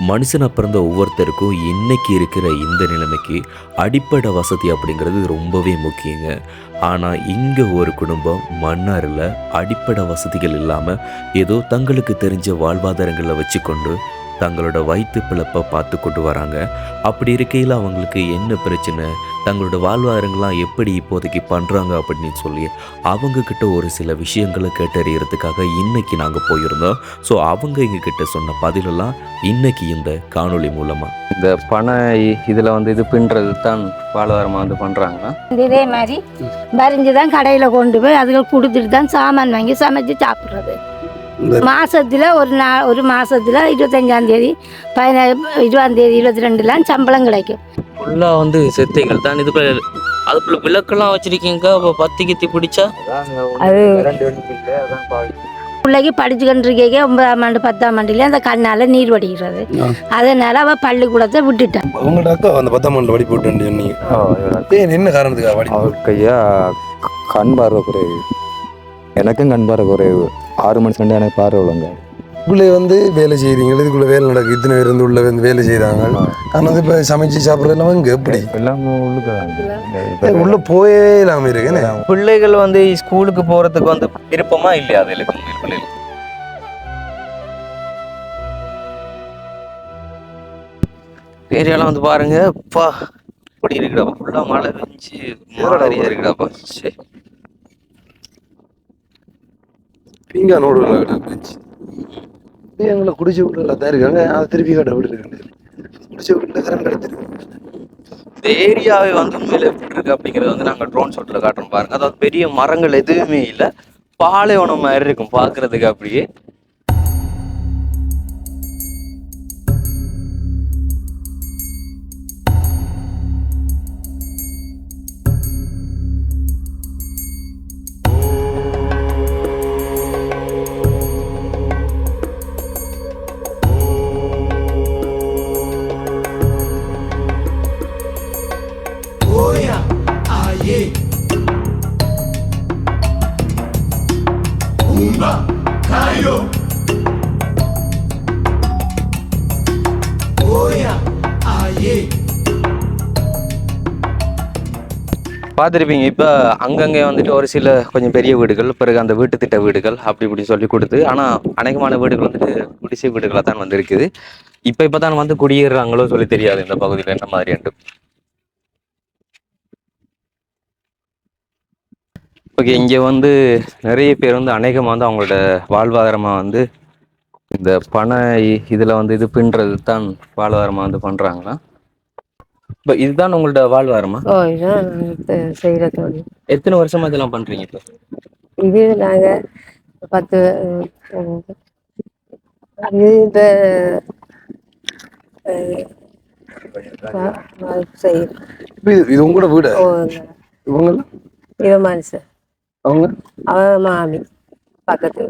மனுஷனாக பிறந்த ஒவ்வொருத்தருக்கும் இன்றைக்கி இருக்கிற இந்த நிலைமைக்கு அடிப்படை வசதி அப்படிங்கிறது ரொம்பவே முக்கியங்க. ஆனால் இங்கே ஒரு குடும்பம் மன்னாரில் அடிப்படை வசதிகள் இல்லாமல் ஏதோ தங்களுக்கு தெரிஞ்ச வாழ்வாதாரங்களை வச்சுக்கொண்டு தங்களோட வயிற்று பிழப்பை பார்த்து கொண்டு வராங்க. அப்படி இருக்கையில் அவங்களுக்கு என்ன பிரச்சனை? தங்களோட வாழ்வாதாரங்கள்லாம் எப்படி இப்போதைக்கு பண்ணுறாங்க அப்படின்னு சொல்லி அவங்கக்கிட்ட ஒரு சில விஷயங்களை கேட்டறியறதுக்காக இன்னைக்கு நாங்கள் போயிருந்தோம். ஸோ அவங்க எங்ககிட்ட சொன்ன பதிலெல்லாம் இன்னைக்கு இந்த காணொளி மூலமாக இந்த பனை இதில் வந்து இது பின்றது தான் வாழ்வாதாரமாக வந்து பண்ணுறாங்களா இதே மாதிரி வரிஞ்சு தான் கடையில் கொண்டு போய் அதுகள் கொடுத்துட்டு தான் சாமான் வாங்கி சமைச்சு சாப்பிட்றது. மாசத்துல ஒரு நா ஒரு மாசத்துல இருபத்தஞ்சாம் தேதி பதினேழு இருபதாம் தேதி இருபத்தி ரெண்டுலாம் சம்பளம் கிடைக்கும். ஃபுல்லாக வந்து செத்தைகள் தான். இதுக்குள்ள அதுக்குள்ள விளக்கெல்லாம் வச்சிருக்கீங்க அப்போ பத்தி கித்தி பிடிச்சா? அது பிள்ளைக்கு படிச்சுக்கிட்டு இருக்கே ஒன்பதாம் ஆண்டு பத்தாம் ஆண்டுல அந்த கண்ணால நீர் வடிகிறது. அதனால அவ பள்ளிக்கூடத்தை விட்டுட்டான் உங்களோட அக்கா அந்த பத்தாம் ஆண்டு வடி போட்டு சொன்னீங்க என்ன காரணத்துக்காக வடி அவருக்கு ஐயா கண் பார்வை குறைவு. எனக்கும் கண் பார்வை குறைவு. ஆறு மணி சண்டை எனக்கு பார்வை உள்ளங்க உள்ளே வந்து வேலை செய்கிறீங்க இதுக்குள்ள வேலை நடக்கு இத்தனை பேர் வந்து உள்ள வந்து வேலை செய்கிறாங்க ஆனால் இப்போ சமைச்சு சாப்பிட்றதுலாம் இங்கே எப்படி? எல்லாம் உள்ளுக்கு உள்ள போயே இல்லாமல் இருக்குன்னு பிள்ளைகள் வந்து ஸ்கூலுக்கு போகிறதுக்கு வந்து விருப்பமா இல்லையா அதில்? பிள்ளைகள் ஏரியாலாம் வந்து பாருங்க. அப்பா இப்படி இருக்குடாப்பா ஃபுல்லாக மழை பெஞ்சு மாதிரியா இருக்குடாப்பா சே. பீங்கா நோடு எங்களை குடிச்சு. விட்டுல தான் இருக்காங்க. அதை திருப்பி காட்ட விட்டுருக்காங்க குடிச்சு விட்டுல கரண்ட் எடுத்துருக்கு இந்த ஏரியாவே வந்து உண்மையில எப்படி இருக்கு அப்படிங்கறது வந்து நாங்க ட்ரோன் ஷாட்ல காட்டுறோம் பாருங்க. அதாவது பெரிய மரங்கள் எதுவுமே இல்ல. பாலைவனம் மாதிரி இருக்கும் பாக்குறதுக்கு அப்படியே. பார்த்துருப்பீங்க. இப்போ அங்கங்கே வந்துட்டு ஒரு சில கொஞ்சம் பெரிய வீடுகள் பிறகு அந்த வீட்டு திட்ட வீடுகள் அப்படி இப்படி சொல்லி கொடுத்து ஆனால் அநேகமான வீடுகள் வந்துட்டு குடிசை வீடுகளாக தான் வந்துருக்குது. இப்போ இப்போ தான் வந்து குடியேறுறாங்களோ சொல்லி தெரியாது இந்த பகுதியில் என்ன மாதிரி ஓகே இங்கே வந்து நிறைய பேர் வந்து அநேகமாக வந்து அவங்களோட வாழ்வாதாரமாக வந்து இந்த பனை இதில் வந்து இது பின்றது தான் வாழ்வாதாரமாக வந்து பண்ணுறாங்களா இப்போ இதுதான் உங்களோட வாழ்வாதாரமா ஓ இதுதான் செய்கிற தொழில். எத்தனை வருஷமா இதெல்லாம் பண்றீங்க இப்போ? இது நாங்கள் பத்து இது இப்போ இப்போ இது இது உங்களோட வீடு? ஓ இவங்க இது மனுஷன் அவங்க? அவன் மாமி பக்கத்து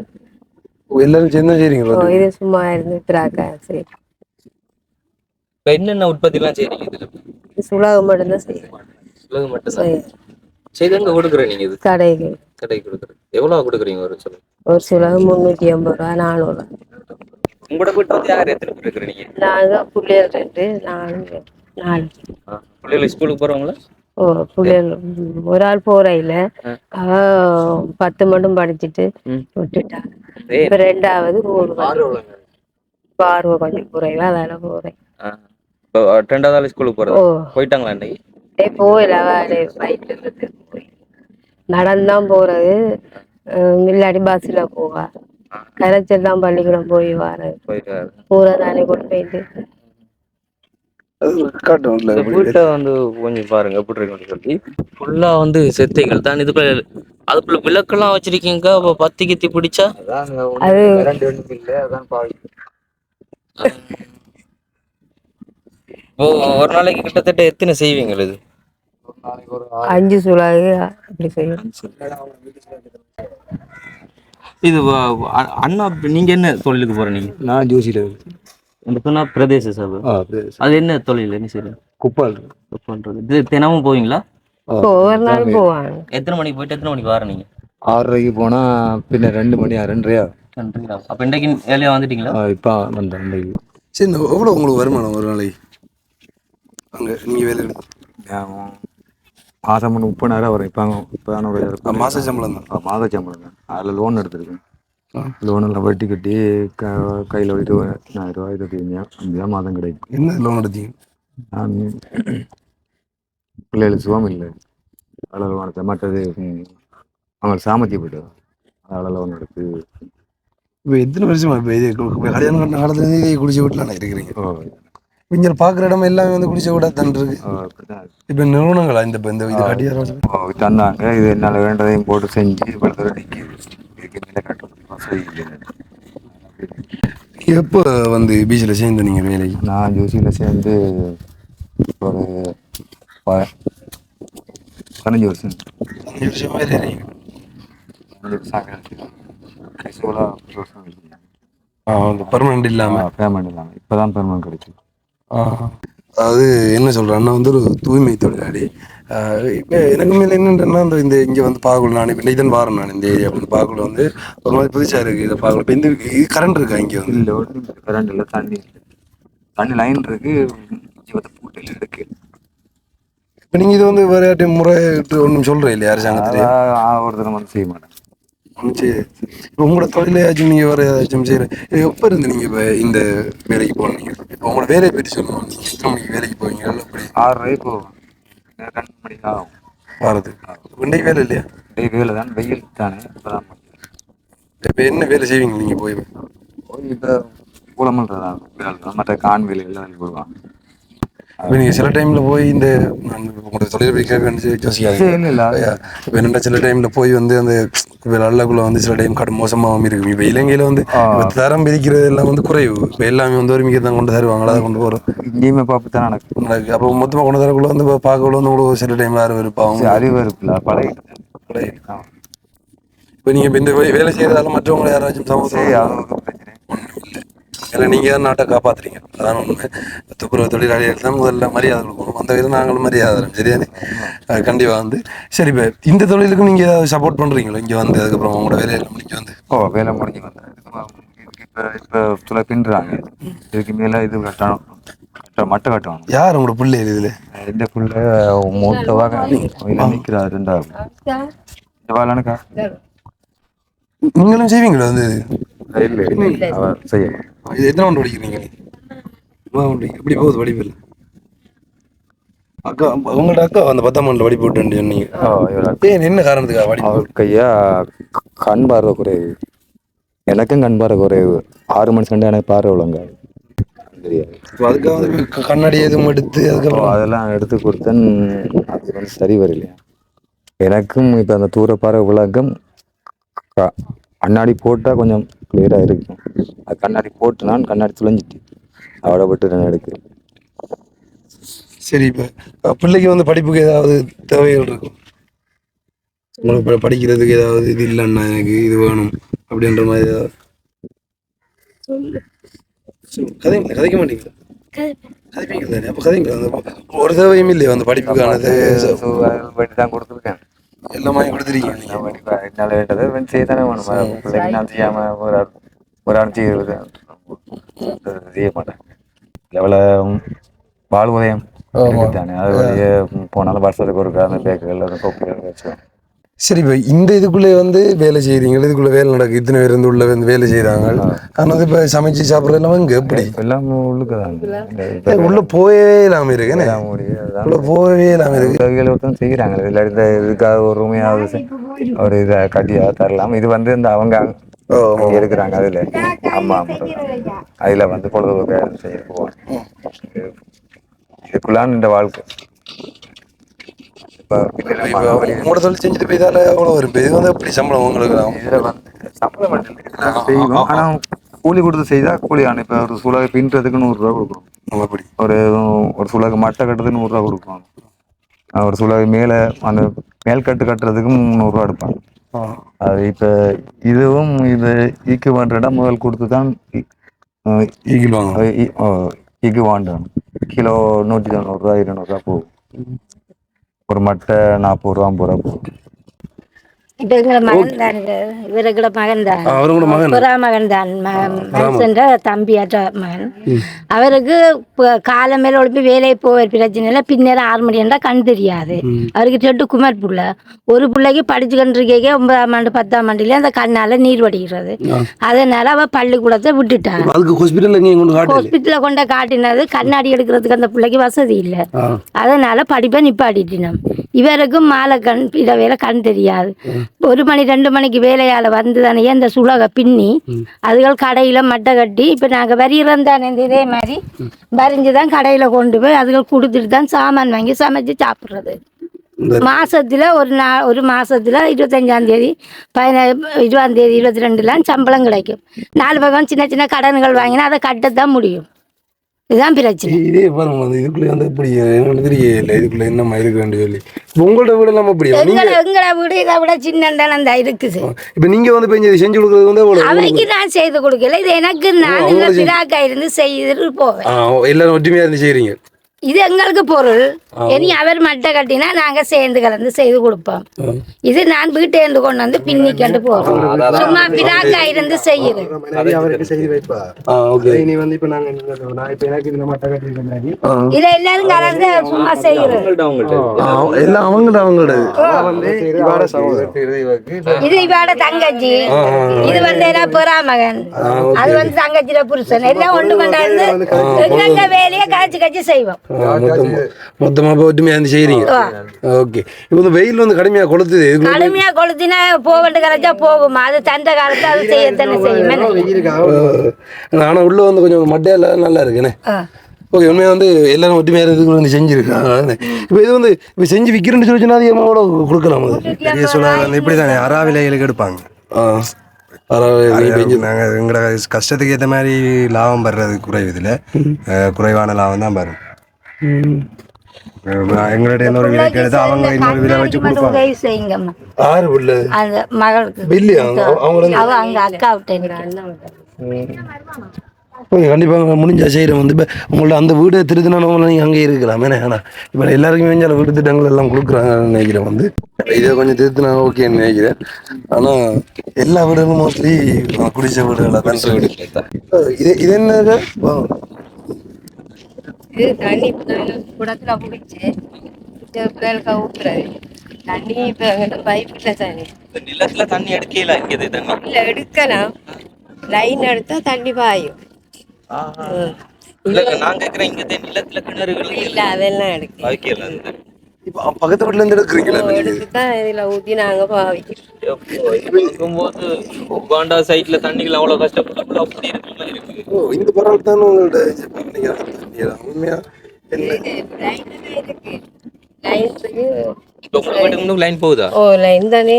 எல்லாரும் சேர்ந்து தான் ஓ இது சும்மா இருந்து திராக்கா சரி இப்போ என்னென்ன உற்பத்திலாம் செய்றீங்க இதுல? சுலகம் மட்டும்தான் செய்யணும் உலகம் மட்டும் செய்ய செய்து எங்க கொடுக்குறேன் நீங்க இது? கடைக்கு கடைக்கு கொடுக்குறேன் எவ்வளவு கொடுக்குறீங்க ஒரு சொல்லுங்க ஒரு சுலகம் முந்நூற்றி ஐம்பது ரூபா நானூறுரூவா உங்களோட வந்து யார் எத்தனை பேர் இருக்கிறீங்க? நாங்கள் பிள்ளைகள் ரெண்டு நாலு. நாலு பிள்ளைகள் ஸ்கூலுக்கு போறவங்களா? ஓ பிள்ளைகள் ஒரு ஆள் போறையில அவ பத்து மட்டும் படிச்சுட்டு ம். விட்டுட்டா. ஏய், இப்ப ரெண்டாவது ஒரு பார்வை கொஞ்சம் குறைவா அதனால போறேன் ரெண்டாவது ஆள் ஸ்கூலுக்கு போறது. போயிட்டாங்களா இன்னைக்கு? ஏ போயில போய். நடந்தான் போறது. இல்லாட்டி பஸ்ல போவா. கரைச்சல் தான் பள்ளிக்கூடம் போய் வர பூரா நானே கொண்டு போயிட்டு. வீட்டை வந்து கொஞ்சம் பாருங்க எப்படி இருக்குன்னு சொல்லி. ஃபுல்லா வந்து செத்தைகள் தான். இதுக்குள்ள அதுக்குள்ள விளக்கெல்லாம் வச்சிருக்கீங்க அப்போ பத்தி கித்தி பிடிச்சா? அது ஓ ஒரு நாளைக்கு கிட்டத்தட்ட எத்தனை செய்வீங்க இது? அஞ்சு சுலாகு அப்படி செய்யும் இது அண்ணா நீங்க என்ன தொழிலுக்கு போற நீங்க? நான் ஜோசியில் இந்த சொன்னா பிரதேச சபை. அது என்ன தொழில் என்ன செய்யறது குப்பால் பண்றது இது தினமும் போவீங்களா? ஒவ்வொரு நாள் போவாங்க. எத்தனை மணிக்கு போயிட்டு எத்தனை மணிக்கு வர நீங்க? ஆறரைக்கு போனால் பின்ன ரெண்டு மணி ரெண்டரையா அப்ப இன்றைக்கு ஏழையா வந்துட்டீங்களா? இப்போ வந்தேன் சரி இந்த எவ்வளோ உங்களுக்கு வருமானம் ஒரு நாளைக்கு? அங்கே நீங்கள் வேலை எடுத்து மாதம் ஒன்று முப்பதாயிரம் வரும். இப்போ இப்போ மாச சம்பளம் தான். மாத சம்பளம் தான். அதில் லோன் எடுத்திருக்கேன். லோன் எல்லாம் வட்டி கட்டி க கையில் இருபதாயிரம் ரூபா இருபத்தஞ்சு அஞ்சு மாதம் கிடைக்கும். என்ன லோன் எடுத்தீங்க? நான் பிள்ளைகளுக்கு சுகம் இல்லை. அதில் லோன் எடுத்தேன் மற்றது அவங்க சாமர்த்தியம் போய்ட்டு அதில் லோன் எடுத்து இப்போ எத்தனை வருஷமா இப்போ இது கல்யாணம் கட்டின காலத்துலேருந்து குடிச்ச வீட்டில் இருக்கிறீங்க. ஓ, இங்கே பார்க்குற இடம் எல்லாமே வந்து குடிச்ச வீடாக தான் இருக்கு. இப்போ நிறுவனங்களா இந்த இந்த இது கட்டியார? ஓ, தந்தாங்க. இது என்னால் வேண்டதையும் போட்டு செஞ்சு இவ்வளோ இல்லை எப்போ வந்து பீச்சில் சேர்ந்து நீங்கள் வேலைக்கு? நான் ஜோசியில் சேர்ந்து ஒரு பதினஞ்சு வருஷம். பதினஞ்சு வருஷம் அஞ்சு வருஷம். ஆ பர்மனெண்ட் இல்லாமல் பேமெண்ட் இல்லாமல் இப்போ தான் பெர்மனன்ட் கிடைச்சு அதாவது என்ன சொல்கிறேன் அண்ணா வந்து ஒரு தூய்மை தொழிலாளி. இப்போ எனக்கு மேலே என்னன்றா அந்த இந்த இங்கே வந்து பாகுல் நான் இப்போ இதன் வாரம் நான் இந்த ஏரியா வந்து பாகுல் வந்து ஒரு மாதிரி புதுசாக இருக்குது இதை பாகுல் இப்போ இந்த இது கரண்ட் இருக்கா இங்கே வந்து? இல்லை கரண்ட் இல்லை தண்ணி இல்லை. தண்ணி லைன் இருக்கு ஜீவத்தை போட்டு இருக்கு. இப்போ நீங்கள் இது வந்து வேறு யார்ட்டையும் முறையிட்டு ஒன்றும் சொல்கிறேன் இல்லையா அரசாங்கத்தில் ஒருத்தர் வந்து செய்ய மாட்டேன் சரி. இப்போ உங்களோட தொழிலையாச்சும் நீங்கள் வேறு ஏதாச்சும் செய்கிற எப்போ இருந்து நீங்கள் இப்போ இந்த வேலைக்கு போனீங்க இப்போ உங்களோட வேலையை பற்றி சொல்லணும் நீங்கள் எத்தனை மணிக்கு வேலைக்கு போவீங்க? அப்படி ஆறு ரூபாய் போகும் ரெண்டு மணி தான் ஆகும். வாரது இன்றைக்கு வேலை இல்லையா? டெய் வேலை தான். வெயில் தானே. இப்போ தான் இப்போ என்ன வேலை செய்வீங்க நீங்கள் போய்? போய் இப்போ கூலம் பண்ணுறதான் வேலை தான் மற்ற கான் வேலை எல்லாம் வேலை போடுவாங்க. இப்போ நீங்கள் சில டைமில் போய் இந்த உங்களோட தொழிலை போய் கேட்க இப்போ என்னடா சில டைமில் போய் வந்து அந்த வெள்ளக்குள்ள வந்து சில டைம் கடும் மோசமாகவும் இருக்கும். இப்போ இலங்கையில் வந்து தரம் பிரிக்கிறது எல்லாம் வந்து குறைவு. இப்போ எல்லாமே வந்து ஒரு மிக தான் கொண்டு தருவாங்களா அதை கொண்டு போகிறோம் இங்கேயுமே பார்ப்பு தான் நடக்கும் நடக்கு. அப்போ மொத்தமாக கொண்டு தரக்குள்ள வந்து பார்க்கக்குள்ள வந்து உங்களுக்கு சில டைம் யாரும் இருப்பாங்க அறிவு இருக்குல்ல பழகிட்டு. ஆ. இப்போ நீங்கள் இப்போ இந்த வேலை செய்கிறதால மற்றவங்களை யாராச்சும் சமூகம் இல்லை நீங்கள் தான் நாட்டை காப்பாற்றுறீங்க அதான் உண்மை. துப்புரவு தொழிலாளிகள் தான் முதல்ல மரியாதை கொடுக்கணும். அந்த விதம் நாங்களும் மரியாதை தரோம். சரியானே கண்டிப்பாக வந்து. சரி இப்போ இந்த தொழிலுக்கும் நீங்கள் ஏதாவது சப்போர்ட் பண்ணுறீங்களா இங்கே வந்து அதுக்கப்புறம் உங்களோட வேலையெல்லாம் முடிஞ்சு வந்து. ஓ வேலை முடிஞ்சு வந்தேன் இதுக்கு இப்போ இப்போ துளை பின்னுறாங்க. இதுக்கு மேலே இது கட்டணும். கட்ட மட்டை கட்டணும். யார் உங்களோட பிள்ளை இதில்? இந்த புள்ள மூத்தவாக நிற்கிறார் ரெண்டாவது. நீங்களும் செய்வீங்களா வந்து? அவ செய்ய இது எத்தனை ஒன்று படிக்கிறீங்க எப்படி போகுது படிப்பு அக்கா உங்களோட அக்கா அந்த பத்தாம் ஆண்டு படிப்பு விட்டு சொன்னீங்க. ஏன் என்ன காரணத்துக்காக படிப்பு அவருக்கு ஐயா கண் பார்வை குறைவு எனக்கும் கண் பார்வை குறைவு ஆறு மணி சண்டை எனக்கு பார்வை இப்போ அதுக்காக கண்ணாடி எதுவும் எடுத்து அதுக்கப்புறம் அதெல்லாம் எடுத்து கொடுத்தேன் அது வந்து சரி வரலையா? எனக்கும் இப்போ அந்த தூர பார்வை விளக்கம் கண்ணாடி போட்டால் கொஞ்சம் கிளியராக இருக்கும் அது கண்ணாடி போட்டு நான் கண்ணாடி துளைஞ்சிட்டு. அவட நான் எடுக்கிறேன் சரி இப்போ பிள்ளைக்கு வந்து படிப்புக்கு ஏதாவது தேவைகள் இருக்கும்? உங்களுக்கு ப- படிக்கிறதுக்கு ஏதாவது இது இல்லைன்னா எனக்கு இது வேணும் அப்படின்ற மாதிரி ஏதாவது? சொல்லு. கதை கதைக்க மாட்டீங்களா? கதைப்பீங்க தானே? அப்போ கதைங்க அந்த ஒரு தேவையும் இல்லையா அந்த படிப்புக்கானது. வட்டி தான் கொடுத்துருக்கேன். எல்லாமே கொடுத்துருக்கீங்க நீங்கள் நான் என்னால் வேண்டதை வந்து செய்ய தானே வேணும். பிள்ளைக்கு நான் செய்யாமல் ஒரு ஆள் ஒரு ஆள் அது செய்ய மாட்டேன். எவ்வளோ பால் உதயம். தானே. அது போனாலும் வருஷத்துக்கு ஒரு அந்த பேக்குகள் கொப்புகள் வச்சுக்கோம் சரி இப்போ இந்த இதுக்குள்ளே வந்து வேலை செய்கிறீங்க இதுக்குள்ளே வேலை நடக்குது இத்தனை பேர் வந்து உள்ள வந்து வேலை செய்கிறாங்க ஆனால் இப்போ சமைச்சு சாப்பிட்றது எல்லாம் இங்கே எப்படி? எல்லாம் உள்ளுக்கு ஏய், உள்ள போயவே இல்லாமல் இருக்குன்னு தான் உள்ள போகவே இல்லாமல் இருக்கு. ஒருத்தரும் செய்கிறாங்க இதில் இந்த இதுக்காக ஒரு ரூமையாவது ஒரு இதை கட்டியாவது தரலாம். இது வந்து இந்த அவங்க இருக்கிறாங்க அதில். அம்மா அதில் வந்து பொழுதுபோக்க செய்ய போவாங்க இது- இதுக்குள்ளான இந்த வாழ்க்கை. இப்போ உங்களோட தொழில் செஞ்சுட்டு போய் இதால எவ்வளோ வரும்? இப்போ இது வந்து எப்படி சம்பளம் உங்களுக்கு இதில் வந்து சம்பளம் மட்டும் இல்லை. இதெல்லாம் செய்வோம். ஆனால் கூலி கொடுத்து செய்தால் கூலி ஆனால் இப்போ ஒரு சுலகை பின்னுறதுக்கு நூறுரூவா கொடுக்குறோம். நம்ம எப்படி? ஒரு ஒரு சுலகு மட்டை கட்டுறதுக்கு நூறுரூவா அஹ் ஒரு சுலகு மேலே அந்த மேல்கட்டு கட்டுறதுக்கு முந்நூறுரூவா எடுப்பாங்க அது இப்போ இதுவும் இது ஈக்கு வேண்ட இடம் முதல் கொடுத்து தான் ஈகிள் வாங்க ஈக்கு வாண்டணும் கிலோ நூற்றி தொண்ணூறுரூவா இருநூறுவா போகும். ஒரு மட்டை நாற்பது ரூபா ஐம்பது ரூபா போகும் இப்ப எங்களை மகன் தான் இவருக்கூட மகன் தான் ஆ, அவரும் கூட மகன். புறா மகன். தான் மனுஷன்ற தம்பியாட்ட மகன். அவருக்கு காலம் மேல ஒழுப்பி வேலைக்கு போகிற பிரச்சனை இல்லை. பின்னேரம் ஆறு மணி என்றா கண் தெரியாது. அவருக்கு ரெண்டு குமார் புள்ள. ஒரு பிள்ளைக்கு படிச்சு கண்டிருக்கே ஒன்பதாம் ஆண்டு பத்தாம் ஆண்டுல அந்த கண்ணால நீர் வடிகிறது. அதனால அவ பள்ளிக்கூடத்தை விட்டுட்டான். ஹாஸ்பிட்டல் கொண்டு காட்டினது கண்ணாடி எடுக்கிறதுக்கு அந்த பிள்ளைக்கு வசதி இல்லை. அதனால படிப்பை நிப்பாட்டிட்டினோம் இவருக்கும் மாலை கண் வேலை கண் தெரியாது. ஒரு மணி ரெண்டு மணிக்கு வேலையால் வந்து தானே இந்த சுலகை பின்னி அதுகள் கடையில் மட்டை கட்டி இப்போ நாங்கள் வரிகிறோம் தானே இந்த இதே மாதிரி வரிஞ்சு தான் கடையில் கொண்டு போய் அதுகள் கொடுத்துட்டு தான் சாமான் வாங்கி சமைச்சு சாப்பிட்றது. மாசத்துல ஒரு நா ஒரு மாசத்துல இருபத்தஞ்சாம் தேதி பதின இருபதாம் தேதி இருபத்தி ரெண்டுலாம் சம்பளம் கிடைக்கும். நாலு பக்கம் சின்ன சின்ன கடன்கள் வாங்கினா அதை கட்டத்தான் முடியும். இதுதான் பிரச்சனை இதே பாருங்க அந்த இதுக்குள்ள வந்து இப்படி எனக்கு தெரியல இதுக்குள்ள என்னம்மா வேண்டிய சொல்லி. உங்களோட வீடு எல்லாம் அப்படியா நீங்க எங்களை எங்களை விட இதை விட சின்ன அந்த இருக்குது. இப்ப நீங்க வந்து இப்ப செஞ்சு கொடுக்கறது வந்து அவைக்கு நான் செய்து கொடுக்கல. இது எனக்கு நான் பிராக்கா இருந்து செய்துட்டு போவேன். எல்லாரும் ஒற்றுமையா இருந்து செய்றீங்க. இது எங்களுக்கு பொருள். இனி அவர் மட்டை கட்டினா நாங்க சேர்ந்து கலந்து செய்து கொடுப்போம். இது நான் வீட்டை இருந்து கொண்டு வந்து பின்னிக்கண்டு போறோம் சும்மா பிராக்கா இருந்து செய்யுது. அவருக்கு செய்து வைப்பா. ஆ ஓகே. இனி வந்து இப்ப நாங்க என்ன- நான் இப்ப எனக்கு இந்த மட்டை கட்டிருக்க மாதிரி. இதை எல்லாரும் கலந்து சும்மா செய்யுது. எல்லாம் அவங்களோட இது இவாட தங்கச்சி. இது வந்து என்ன புறா மகன் அது வந்து தங்கச்சியோட புருஷன். எல்லாம் ஒன்று கொண்டாந்து எங்கெங்க வேலையை காய்ச்சி காய்ச்சி செய்வோம். மொத்தமா மொத்தமா இப்ப ஒற்றுமையா இருந்து செய்றீங்க ஓகே இப்போ இந்த வெயில் வந்து கடுமையா கொளுத்துது கடுமையா கொளுத்தினா போவண்டு கரைச்சா போகுமா அது தந்த காலத்தை அது செய்யத்தானே செய்யுமே ஆனா உள்ள வந்து கொஞ்சம் மட்டையில நல்லா இருக்குண்ணே ஓகே உண்மையாக வந்து எல்லாரும் ஒற்றுமையாக இருக்கிறதுக்கு வந்து செஞ்சுருக்காங்க இப்போ இது வந்து இப்போ செஞ்சு விற்கிறேன்னு சொல்லி சொன்னா அதிகமாக கூட கொடுக்கலாம் அது வந்து இப்படி தானே அரா விலைகளுக்கு எடுப்பாங்க ஆ அதாவது அது நாங்க எங்களோட கஷ்டத்துக்கு ஏற்ற மாதிரி லாபம் பெறது குறைவு இதுல குறைவான லாபம் தான் வரும் அஹ், எங்களுடைய இன்னொரு விலைக்கு எடுத்து அவங்க இன்னொரு விலை வச்சு கொடுப்பாங்க. உதவி செய்யுங்கம்மா. ஆறு உள்ள? அந்த மகளுக்கு. பில்லியா அவங்க அவ அங்க அக்கா விட்டு ஓகே கண்டிப்பாக முடிஞ்சா செய்கிறேன் வந்து இப்போ உங்கள்ட்ட அந்த வீடு திருத்தினவங்கள நீங்கள் அங்கே இருக்கலாம். ஏன்னா ஆனால் இப்போ எல்லாருக்குமே வீடு திட்டங்கள் எல்லாம் கொடுக்குறாங்கன்னு நினைக்கிறேன் வந்து. இதை கொஞ்சம் திருத்தினா ஓகேன்னு நினைக்கிறேன். ஆனால் எல்லா வீடுகளும் மோஸ்ட்லி குடிசை வீடுகளாக தான் வீடு. இது இது என்னது? இது தண்ணி குடத்துல பிடிச்சி பிள்ளைகளுக்கு ஊத்துறது தண்ணி இப்போ எங்கிட்ட பைப்பில் தண்ணி. நிலத்துல தண்ணி எடுக்கல இங்கே தண்ணி இல்லை எடுக்கலாம் லைன் எடுத்தா தண்ணி பாயும். நான் கேக்குறேன் இங்க நிலத்துல கிணறுகள் இல்லை அதெல்லாம் எடுக்க பாய்க்கல அந்த இப்போ பக்கத்து வீட்டிலேருந்து எடுக்கிறீங்களா எடுத்து தான் இதில் ஊற்றி நாங்கள் பாவிக்கிறோம். போது உகாண்டா சைட்ல தண்ணிகள் அவ்வளவு கஷ்டப்பட்டு அப்படி இருக்கிற மாதிரி இருக்கு. ஓ இந்த பரவாயில்ல தான் உங்கள்ட்ட நீங்கள் உண்மையாக லைன் போகுதா? ஓ லைன் தானே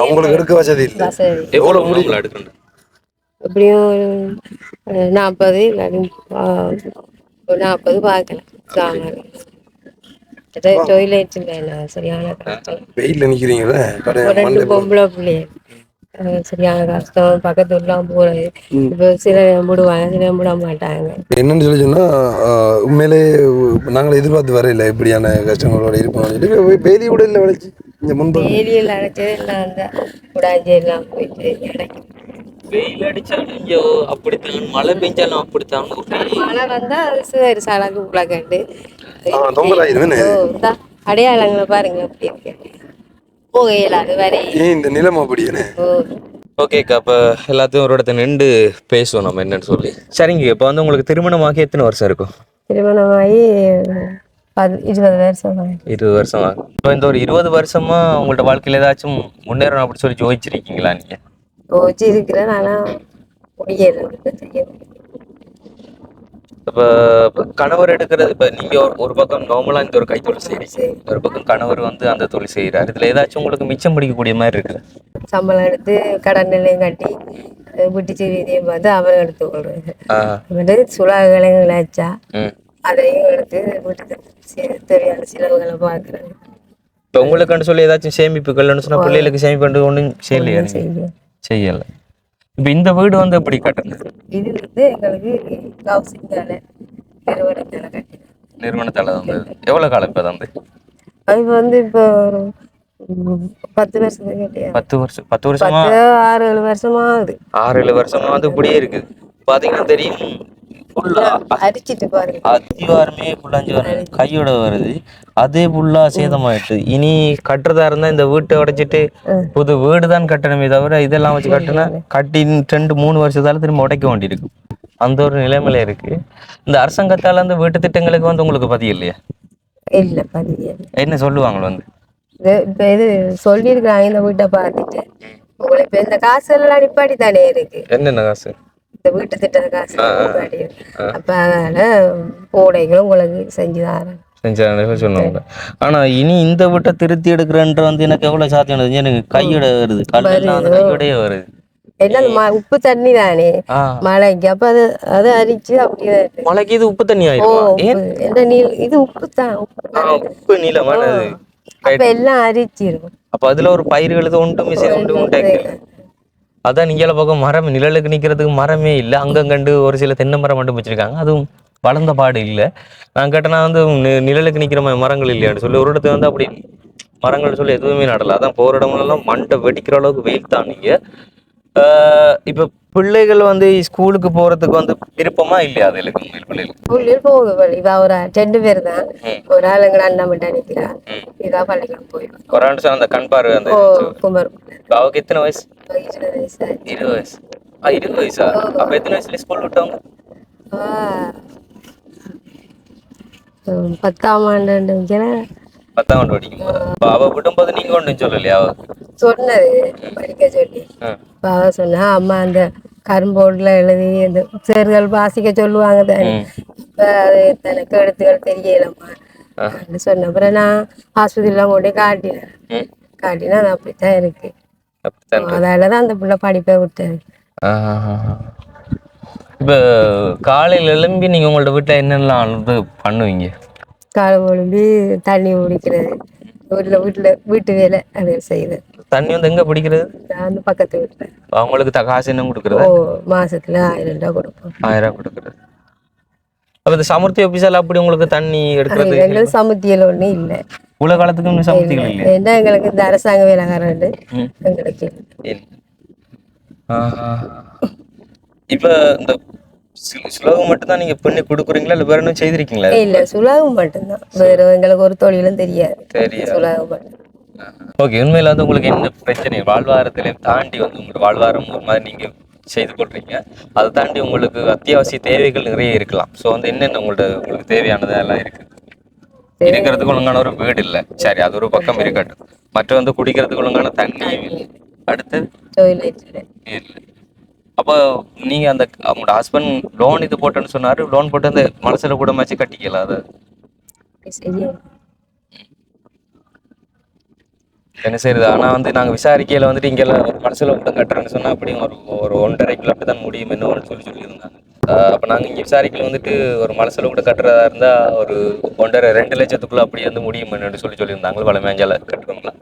அவங்களுக்கு எடுக்க வசதி இல்லை. எவ்வளவு முடியல எடுக்கணும் எப்படியும் ஒரு நாற்பது நாற்பது பார்க்கலாம். டொய்லெட் சரியான கஷ்டம் வெயிலில் ஒரு ரெண்டு பொம்பளை பிள்ளைய சரியான கஷ்டம் பக்கத்து ஊர்லாம் போறது இப்போ சில விடுவாங்க சில விட மாட்டாங்க. என்னன்னு சொல்லி சொன்னா உண்மையிலே நாங்கள் எதிர்பார்த்து வரையில இப்படியான கஷ்டங்களோட இருப்போம் சொல்லி பேதி கூட இல்லை விளைச்சி இந்த முன்பு. அடைச்சது எல்லாம் அந்த குடாஞ்சி எல்லாம் போயிட்டு கிடைக்கும் வெயில் அடிச்சாலும் இங்க அப்படித்தான். மழை பெஞ்சாலும் அப்படித்தான். மழை வந்தா அது சிறு சடங்கு உலகண்டு? அடையாளங்களை பாருங்க அப்படி இருக்கு. போகையில் அது வரை. ஏன் இந்த நிலம் அப்படியானே ஓ. ஓகேக்கா அப்போ எல்லாத்தையும் ஒரு இடத்துல நின்று பேசுவோம் நம்ம என்னன்னு சொல்லி. சரிங்க இப்போ வந்து உங்களுக்கு திருமணமாகி எத்தனை வருஷம் இருக்கும்? திருமணமாகி பது இருபது வருஷம். இருபது வருஷம் ஆகும் இப்போ இந்த ஒரு இருபது வருஷமா உங்கள்ட்ட வாழ்க்கையில ஏதாச்சும் முன்னேறணும் அப்படி சொல்லி ஜோதிச்சிருக்கீங்களா நீங்க? வச்சு இருக்கிறேன் ஆனால் செய்ய. இப்போ இப்போ கணவர் எடுக்கிறது இப்போ நீங்க ஒரு- பக்கம் நார்மலா இந்த ஒரு கைத்தொழில் செய்றீங்க. ஒரு பக்கம் கணவர் வந்து அந்த தொழில் செய்கிறார் இதுல ஏதாச்சும் உங்களுக்கு மிச்சம் பிடிக்கக்கூடிய மாதிரி இருக்குது? சம்பளம் எடுத்து கடன் நிலையம் கட்டி வீட்டு செய்தியும் பார்த்து அவன் எடுத்து சுலாகளை விளைச்சா ம். அதையும் எடுத்து வீட்டுக்கு தேவையான செலவுகளை பார்க்குறேன் இப்போ உங்களுக்குன்னு சொல்லி ஏதாச்சும் சேமிப்புகள்னு சொன்னா பிள்ளைகளுக்கு சேமிப்பு ஒன்றும் செய்யலையா நீங்க? செய்ய செய்யல. இப்போ இந்த வீடு வந்து எப்படி கட்டுறது? இது வந்து எங்களுக்கு ஹவுசிங்கால நிறுவனத்தில் கட்டினேன் நிறுவனத்தால வந்து எவ்வளவு காலம் இப்போ வந்து அது வந்து இப்போ ஒரு பத்து வருஷத்துக்கு கேட்டியா? பத்து வருஷம் பத்து வருஷமா? ஆறு ஏழு வருஷமா ஆகுது. ஆறு ஏழு வருஷமா? வந்து இப்படியே இருக்குது பாத்தீங்கன்னா தெரியும். அரிச்சிட்டு பாருங்க. அத்திவாரமே ஃபுல்லாஞ்சு வருது. கையோட வருது. அதே ஃபுல்லா சேதமாயிட்டு. இனி கட்டுறதா இருந்தா இந்த வீட்டை உடைச்சிட்டு புது வீடு தான் கட்டணுமே தவிர இதெல்லாம் வச்சு கட்டினா கட்டி ரெண்டு மூணு வருஷத்தால திரும்ப உடைக்க வேண்டியிருக்கு. அந்த ஒரு நிலைமையில இருக்கு. இந்த அரசாங்கத்தால அந்த வீட்டு திட்டங்களுக்கு வந்து உங்களுக்கு பத்தி இல்லையா? இல்ல பதிவு என்ன சொல்லுவாங்களோ வந்து? இப்ப இது சொல்லியிருக்காங்க இந்த வீட்டை பார்த்துட்டு. உங்களுக்கு இந்த காசு எல்லாம் அடிப்பாடி தானே இருக்கு? என்னென்ன காசு? இந்த வீட்டு திட்ட காசு. அப்ப அதனால கூடைகளும் உங்களுக்கு செஞ்சு தரேன் செஞ்சாங்க சொன்னாங்க ஆனா இனி இந்த வீட்டை திருத்தி எடுக்கிறன்ற வந்து எனக்கு எவ்வளவு சாத்தியம் எனக்கு கையோட வருது. கல்லெல்லாம் கையோடயே வருது. ம- உப்பு தண்ணி தானே? மழைக்கு. அப்ப அது அது அரிச்சு அப்படியே மழைக்கு இது உப்பு தண்ணி ஆயிடுமா. என்ன நீ இது உப்பு தான் உப்பு நீளமானது அப்ப எல்லாம் அரிச்சிரும். அப்ப அதுல ஒரு பயிர்களுக்கு செய்ய ஒன்றும் உண்டாக்கல அதான் நீங்கள பக்கம் மரம் நிழலுக்கு நிக்கிறதுக்கு மரமே இல்லை. அங்கங்கண்டு ஒரு சில தென்னை மரம் மட்டும் வச்சிருக்காங்க. அதுவும் வளர்ந்த பாடு இல்லை. நான் கேட்டேன்னா வந்து நிழலுக்கு நிக்கிற மாதிரி மரங்கள் இல்லையான்னு சொல்லி ஒரு இடத்துல வந்து அப்படி மரங்கள் சொல்லி எதுவுமே நடல. அதான் போகிற இடமெல்லாம் மண்டை வெடிக்கிற அளவுக்கு வெயில் தான் நீங்கள் இப்ப பிள்ளைகள் வந்து ஸ்கூலுக்கு போறதுக்கு வந்து விருப்பமா இல்லையா உண்மையில் பிள்ளைகள்? இவ ஒரு ரெண்டு பேர் தான். ஒரு ஆள் எங்க அண்ணா மட்டும் நிக்கிறா இதா பள்ளிக்கூடம் போயிடும். ஒரு ஆண்டு அந்த கண் பார்வை அந்த குமர் அவருக்கு எத்தனை வயசு? இருபது வயசு. இருபது வயசு. ஆ இருபது வயசா? அப்ப எத்தனை வயசுல ஸ்கூல் விட்டவங்க? பத்தாம் ஆண்டு பத்தாம் ஆண்டு படிக்கும் அவ விடும்போது நீங்க ஒன்றும் சொல்லலையா சொன்னது படிக்க சொல்லி அவ சொன்னா அம்மா அந்த கரும்போர்டில் எழுதி அந்த சேர்கள் வாசிக்க சொல்லுவாங்க தானே இப்ப அது தனக்கு எழுத்துக்கள் தெரியலம்மா சொன்ன அப்புறம் நான் ஆஸ்பத்திரிலாம் கொண்டு காட்டினேன். காட்டினா அது அப்படித்தான் இருக்கு அதால தான் அந்த பிள்ளை படிப்பை விட்டது. இப்ப காலையில எழும்பி நீங்க உங்களோட வீட்டுல என்னெல்லாம் பண்ணுவீங்க காலை ஒழும்பி தண்ணி குடிக்கிறது. வீட்டில் வீட்டில் வீட்டு வேலை அது செய்யுது. தண்ணி வந்து எங்க பிடிக்கிறது? நான் பக்கத்து வீட்டில் அவங்களுக்கு காசு என்ன ஓ கொடுக்குறது மாசத்துல ஆயிரம் ரூபாய் கொடுப்போம். ஆயிரம் ரூபாய் கொடுக்குறது. அப்ப இந்த சமுர்த்தி ஆபீஸால அப்படி உங்களுக்கு தண்ணி எடுக்கிறது? எங்களுக்கு சமுத்தியல் ஒன்றும் இல்லை. உலக காலத்துக்கு இன்னும் சமுர்த்திகள் இல்லையா? ஏன்னா எங்களுக்கு இந்த அரசாங்க வேலைக்காரன் ம். எங்களுக்கு இல்லை. இல்ல. இப்ப இந்த சுலகம் மட்டும் தான் நீங்க பண்ணி கொடுக்குறீங்களா? இல்ல வேற என்ன செய்திருக்கீங்களா? இல்ல சுலாவும் மட்டும்தான். வேற எங்களுக்கு ஒரு தொழிலும் தெரியாது. சுலாவும் மட்டும். ஓகே உண்மையில வந்து உங்களுக்கு என்ன பிரச்சனை? வாழ்வாரத்திலே தாண்டி வந்து உங்களோட வாழ்வாரம் ஒரு மாதிரி நீங்க செய்து கொள்றீங்க. அதை தாண்டி உங்களுக்கு அத்தியாவசிய தேவைகள் நிறைய இருக்கலாம். ஸோ வந்து என்னென்ன உங்கள்ட்ட உங்களுக்கு தேவையானது எல்லாம் இருக்கு? இருக்கிறதுக்கு ஒழுங்கான ஒரு வீடு இல்லை. சரி அது ஒரு பக்கம் இருக்கட்டும். மற்ற வந்து குடிக்கிறதுக்கு ஒழுங்கான தண்ணி அடுத்து? அப்போ நீங்க அந்த உங்களோட ஹஸ்பண்ட் லோன் இது போட்டேன்னு சொன்னாரு லோன் போட்டு அந்த மனசுல கூட மாச்சு கட்டிக்கலாம் அதை. என்ன செய்யுது ஆனா வந்து நாங்க விசாரிக்கையில வந்துட்டு ஒரு மனசுல கூட கட்டுறேன்னு சொன்னா அப்படியும் ஒரு ஒரு ஒன்றரைக்குள்ள அப்படிதான் முடியும் என்ன சொல்லி சொல்லியிருந்தாங்க அப்ப நாங்க இங்க விசாரிக்கையில வந்துட்டு ஒரு மனசுல கூட கட்டுறதா இருந்தா ஒரு ஒன்றரை ரெண்டு லட்சத்துக்குள்ள அப்படி வந்து முடியும் என்னன்னு சொல்லி சொல்லியிருந்தாங்க வளமேஞ்சால கட்டுறோம்ல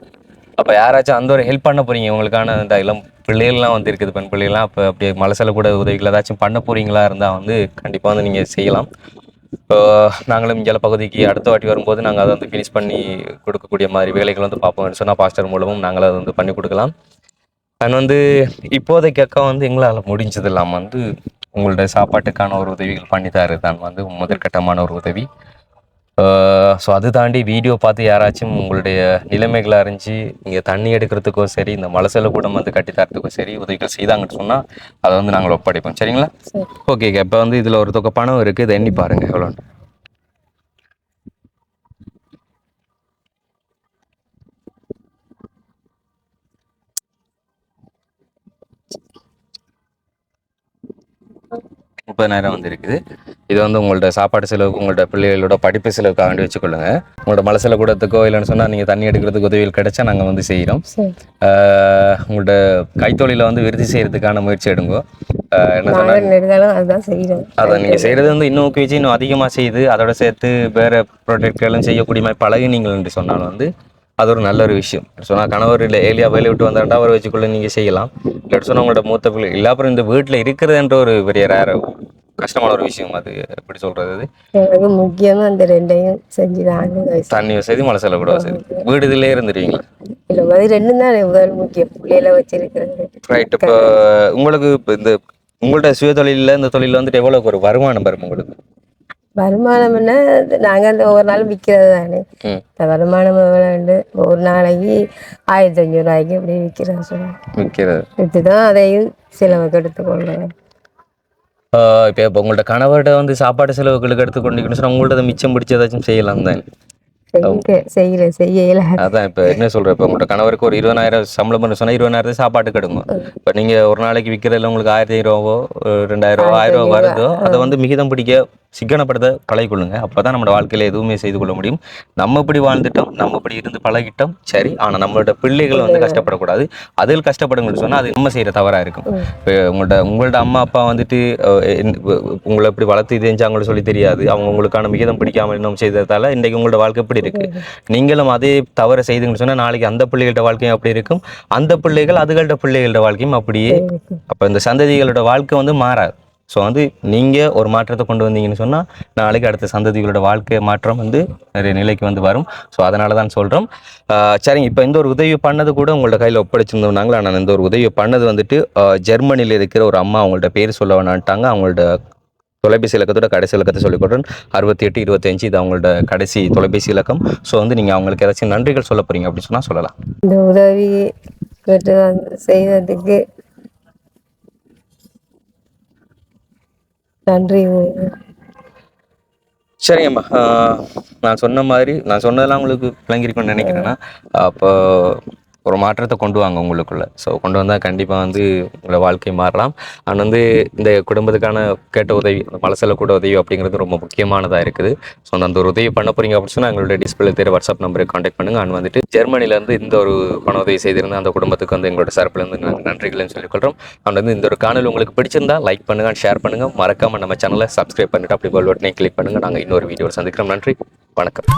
அப்போ யாராச்சும் அந்த ஒரு ஹெல்ப் பண்ண போறீங்க? உங்களுக்கான இந்த இளம் பிள்ளைகள்லாம் வந்து இருக்குது பெண் பிள்ளைகள்லாம். அப்போ அப்படியே மலசில் கூட உதவிகள் ஏதாச்சும் பண்ண போறீங்களா? இருந்தால் வந்து கண்டிப்பாக வந்து நீங்கள் செய்யலாம். இப்போ நாங்களும் இங்கே பகுதிக்கு அடுத்த வாட்டி வரும்போது நாங்கள் அதை வந்து ஃபினிஷ் பண்ணி கொடுக்கக்கூடிய மாதிரி வேலைகள் வந்து பார்ப்போம் சொன்னால் பாஸ்டர் மூலமும் நாங்கள் அதை வந்து பண்ணி கொடுக்கலாம். அண்ட் வந்து இப்போதைக்கு அக்கா வந்து எங்களால் முடிஞ்சது இல்லாமல் வந்து உங்களோட சாப்பாட்டுக்கான ஒரு உதவிகள் பண்ணி தான் வந்து முதற்கட்டமான ஒரு உதவி. ஸோ அது தாண்டி வீடியோ பார்த்து யாராச்சும் உங்களுடைய நிலைமைகளை அறிஞ்சு நீங்கள் தண்ணி எடுக்கிறதுக்கும் சரி இந்த மலசல கூடம் வந்து கட்டி தரத்துக்கும் சரி உதவிகள் செய்தாங்கன்னு சொன்னால் அதை வந்து நாங்கள் ஒப்படைப்போம். சரிங்களா? சரி. ஓகே இப்போ வந்து இதில் ஒரு தொகை பணம் இருக்குது இதை எண்ணி பாருங்கள் எவ்வளோன்னு முப்பதாயிரம் வந்து இருக்குது. இது வந்து உங்களோட சாப்பாடு செலவுக்கு உங்களோட பிள்ளைகளோட படிப்பு செலவுக்காக வேண்டி வச்சுக்கொள்ளுங்க. உங்களோட மலசல கூடத்துக்கோ இல்லைன்னு சொன்னால் நீங்கள் தண்ணி எடுக்கிறதுக்கு உதவிகள் கிடைச்சா நாங்கள் வந்து செய்கிறோம் உங்களோட கைத்தொழிலை வந்து விருத்தி செய்யறதுக்கான முயற்சி எடுங்கோ. என்ன சொன்னா நெடுகாலம் அதுதான் செய்கிறோம் அதை நீங்கள் செய்கிறது வந்து இன்னும் ஊக்குவிச்சு இன்னும் அதிகமாக செய்து அதோட சேர்த்து வேறு ப்ராடக்ட்களும் செய்யக்கூடிய மாதிரி பழகினீங்கள் என்று சொன்னாலும் வந்து அது ஒரு நல்ல ஒரு விஷயம் சொன்னால் கணவர் இல்லை ஏலியா வேலை விட்டு வந்தாண்டா அவரை வச்சுக்குள்ள நீங்கள் செய்யலாம். இல்லாட்டி சொன்னால் உங்களோட மூத்த பிள்ளை இல்லை அப்புறம் இந்த வீட்டில் இருக்கிறதுன்ற ஒரு பெரிய ரேர கஷ்டமான ஒரு விஷயம் அது. எப்படி சொல்கிறது அது எனக்கு முக்கியமா அந்த ரெண்டையும் செஞ்சு தான் தண்ணி வசதி மலை செலவு கூட வசதி. வீடு இதிலே இருந்துருவீங்களா? இல்லை அது ரெண்டும் தான் முதல் முக்கியம். பிள்ளையில வச்சிருக்கிறது. ரைட் இப்போ உங்களுக்கு இப்போ இந்த உங்கள்ட்ட சுய தொழிலில் இந்த தொழிலில் வந்துட்டு எவ்வளோ ஒரு வருமானம் வரும் உங்களுக்கு? வருமானம் என்ன? நாங்கள் அந்த ஒவ்வொரு நாள் விற்கிறது தானே. இந்த வருமானம் எவ்வளோண்டு ஒரு நாளைக்கு ஆயிரத்தி அஞ்சூறு ரூபாய்க்கு இப்படி விற்கிறோம் சொல்லுவோம் விற்கிறது விற்று தான் அதையும் செலவுக்கு எடுத்துக்கொள்கிறோம் இப்போ இப்போ உங்கள்ட்ட கணவர்கிட்ட வந்து சாப்பாடு செலவுகளுக்கு எடுத்துக்கொண்டீங்கன்னு சொன்னால் உங்கள்ட்ட மிச்சம் பிடிச்ச ஏதாச்சும் செய்யலாம் தான் செய்ய செய்யல அதான் இப்போ என்ன சொல்கிறேன் இப்போ உங்கள்ட்ட கணவருக்கு ஒரு இருபதாயிரம் சம்பளம் பண்ண சொன்னால் இருபதாயிரம் சாப்பாட்டுக்கு எடுங்க இப்போ நீங்கள் ஒரு நாளைக்கு விற்கிறதுல உங்களுக்கு ஆயிரத்தி ஐநூறுவோ ரெண்டாயிரம் ரூபா ஆயிரம் ரூபா வருதோ அதை வந்து மிகிதம் பிடிக்க சிக்கனப்படுத்த பழகிக்கொள்ளுங்க அப்போ தான் நம்மளோட வாழ்க்கையில் எதுவுமே செய்து கொள்ள முடியும். நம்ம இப்படி வாழ்ந்துட்டோம் நம்ம இப்படி இருந்து பழகிட்டோம் சரி. ஆனால் நம்மளோட பிள்ளைகள் வந்து கஷ்டப்படக்கூடாது. அதில் கஷ்டப்படுங்கன்னு சொன்னால் அது நம்ம செய்கிற தவறாக இருக்கும். இப்போ உங்கள்ட்ட உங்கள்ட்ட அம்மா அப்பா வந்துட்டு உங்களை இப்படி வளர்த்து தெரிஞ்சாங்கன்னு சொல்லி தெரியாது. அவங்க உங்களுக்கான மிகிதம் பிடிக்காமல் இன்னும் செய்ததால இன்றைக்கு உங்களோட வாழ்க்கை இப்படி இருக்கு. நீங்களும் அதே தவறை செய்துங்கன்னு சொன்னால் நாளைக்கு அந்த பிள்ளைகளோட வாழ்க்கையும் அப்படி இருக்கும். அந்த பிள்ளைகள் அதுகளோட பிள்ளைகளோட வாழ்க்கையும் அப்படியே அப்போ இந்த சந்ததிகளோட வாழ்க்கை வந்து மாறாது. ஸோ வந்து நீங்கள் ஒரு மாற்றத்தை கொண்டு வந்தீங்கன்னு சொன்னால் நாளைக்கு அடுத்த சந்ததிகளோட வாழ்க்கை மாற்றம் வந்து நிறைய நிலைக்கு வந்து வரும். ஸோ அதனால தான் சொல்கிறோம் சரிங்க. இப்போ இந்த ஒரு உதவி பண்ணது கூட உங்களோட கையில் ஒப்படைச்சிருந்தோம்னாங்களா நான் இந்த ஒரு உதவி பண்ணது வந்துட்டு ஜெர்மனியில் இருக்கிற ஒரு அம்மா அவங்கள்ட்ட பேர் சொல்ல வேணான்ட்டாங்க. அவங்களோட தொலைபேசி இலக்கத்தோட கடைசி இலக்கத்தை சொல்லிக் கொடுறேன் அறுபத்தி எட்டு இருபத்தஞ்சு இது அவங்களோட கடைசி தொலைபேசி இலக்கம். ஸோ வந்து நீங்கள் அவங்களுக்கு ஏதாச்சும் நன்றிகள் சொல்ல போறீங்க அப்படின்னு சொன்னால் சொல்லலாம். இந்த உதவி கேட்டு செய்ததுக்கு நன்றி. சரிங்கம்மா. நான் சொன்ன மாதிரி நான் சொன்னதெல்லாம் உங்களுக்கு விளங்கியிருக்கும்னு நினைக்கிறேன்னா அப்போ ஒரு மாற்றத்தை கொண்டு வாங்க உங்களுக்குள்ள. ஸோ கொண்டு வந்தால் கண்டிப்பாக வந்து உங்களை வாழ்க்கை மாறலாம். ஆனால் வந்து இந்த குடும்பத்துக்கான கேட்ட உதவி அந்த மலசல கூட உதவி அப்படிங்கிறது ரொம்ப முக்கியமானதாக இருக்குது. ஸோ அந்த ஒரு உதவி பண்ண போகிறீங்க அப்படின்னு சொன்னால் எங்களுடைய டிஸ்பிளே தெரிய வாட்ஸ்அப் நம்பருக்கு காண்டாக்ட் பண்ணுங்கள் அண்ட் வந்துட்டு ஜெர்மனிலேருந்து இந்த ஒரு பண உதவி செய்திருந்த அந்த குடும்பத்துக்கு வந்து எங்களோட சார்பிலேருந்து நாங்கள் நன்றிகள்னு சொல்லிக்கொள்கிறோம் அண்ட் வந்து இந்த ஒரு காணொலி உங்களுக்கு பிடிச்சிருந்தா லைக் பண்ணுங்க ஷேர் பண்ணுங்கள் மறக்காமல் நம்ம சேனலை சப்ஸ்கிரைப் பண்ணிட்டு அப்படி பெல் பட்டனை கிளிக் பண்ணுங்கள் நாங்கள் இன்னொரு வீடியோவில் சந்திக்கிறோம். நன்றி. வணக்கம்.